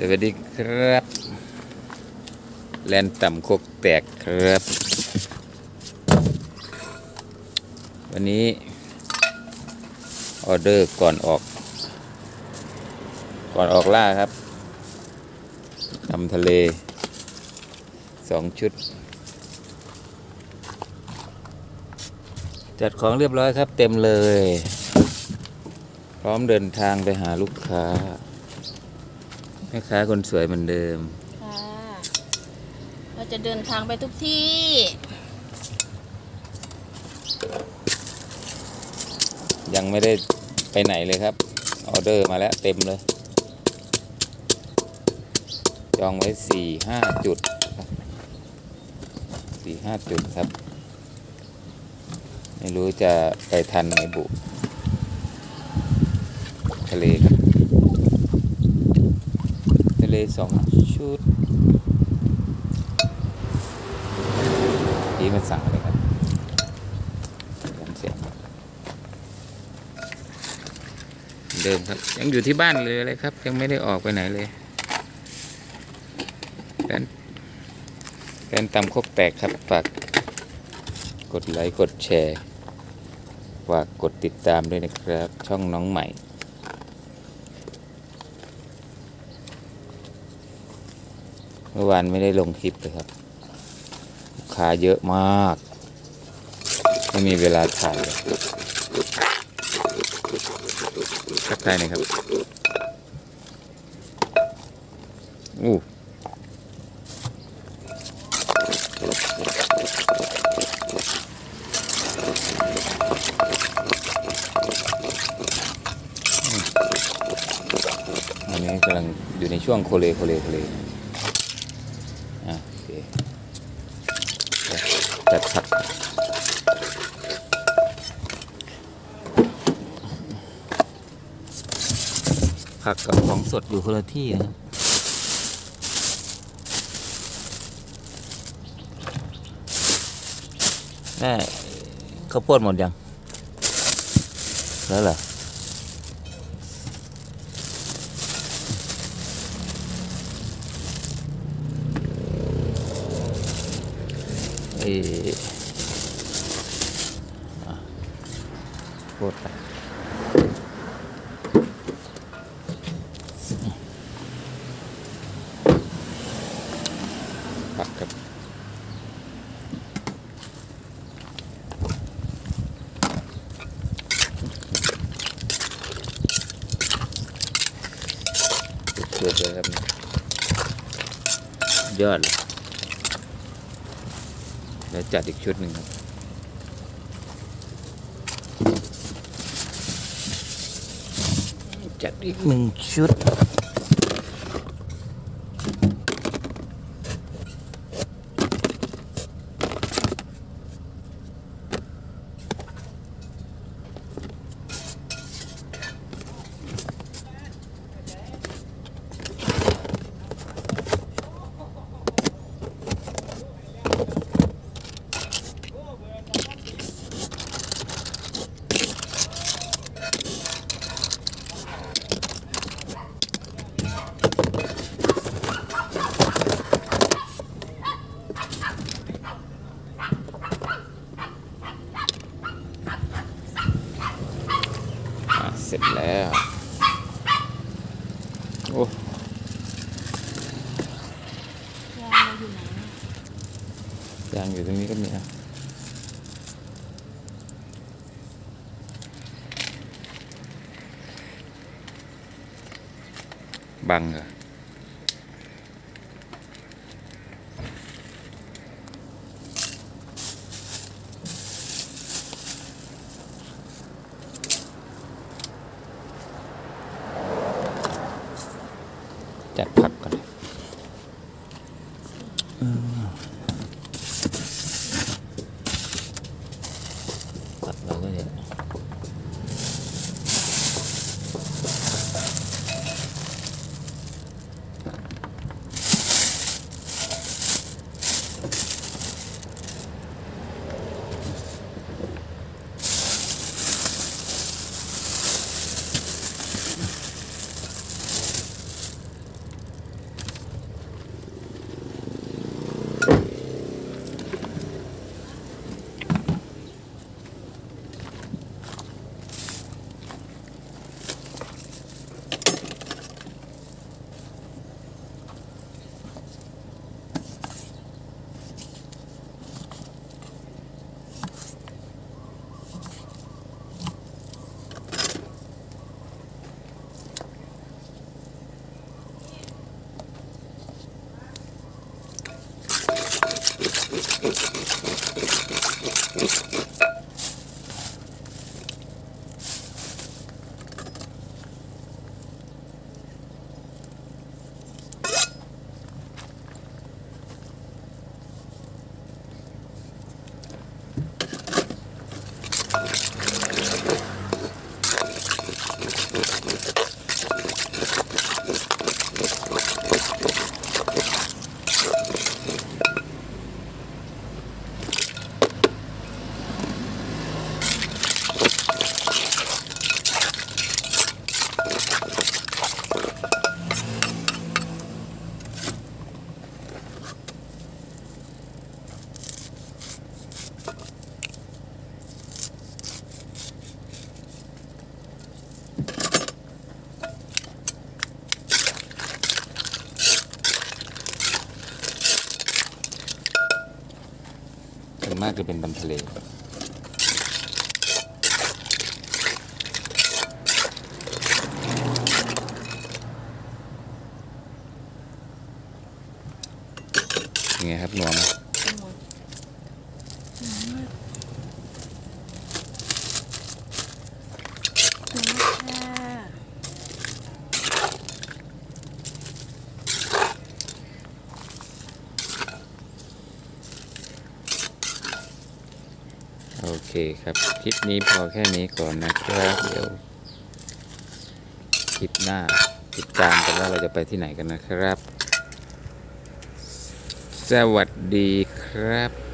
สวัสดีครับ แลนต่ำโคกแตกครับ วันนี้ ออเดอร์ก่อนออก ก่อนออกล่าครับทำทะเลสองชุด จัดของเรียบร้อยครับเต็มเลย พร้อมเดินทางไปหาลูกค้า แม่ค้าคนสวยเหมือนเดิม ค่ะ เราจะเดินทางไปทุกที่ ยังไม่ได้ไปไหนเลยครับ ออเดอร์มาแล้วเต็มเลย จองไว้สี่ห้าจุดสี่ห้าจุดครับ ไม่รู้จะไปทันไหมบุ ทะเลครับทะ เลสองชุดพี่มันสั่งเลยครับย้ำเสียงเดิมครับ ยังอยู่ที่บ้านเลยเลยครับ ยังไม่ได้ออกไปไหนเลยแฟนแฟนตำครกแตกครับฝากกดไลค์กดแชร์ฝากกดติดตามด้วยนะครับ ช่องน้องใหม่ มื่อวานไม่ได้ลงคลิปเลยครับลูกค้าเยอะมาก ไม่มีเวลาถ่ายเลยทักทายหน่อยครับอู้อันนี้กำลังอยู่ในช่วงโคเลโคเลโคเลอะโอเค จัดผักผักกับของสดอยู่คนละที่นะครับแม่ข้าวโพดหมดยัง แล้วเหรอ เอ้ย แล้วจัดอีกชุดหนึ่งครับจัดอีกหนึ่งชุด เสร็จแล้วโอ้ยางอยู่ไหนยางอยู่ตรงนี้ก็มีนะบังเหรอ จัดผัก Thank you. วนมากจะเป็นตำทะเลยังไงครับหนัวไหม เป็นหมดหอมมากหอมมากค่ะ โอเค ครับ คลิปนี้พอแค่นี้ก่อนนะครับ เดี๋ยว คลิปหน้าติดตามกันว่าเราจะไปที่ไหนกันนะครับ สวัสดีครับ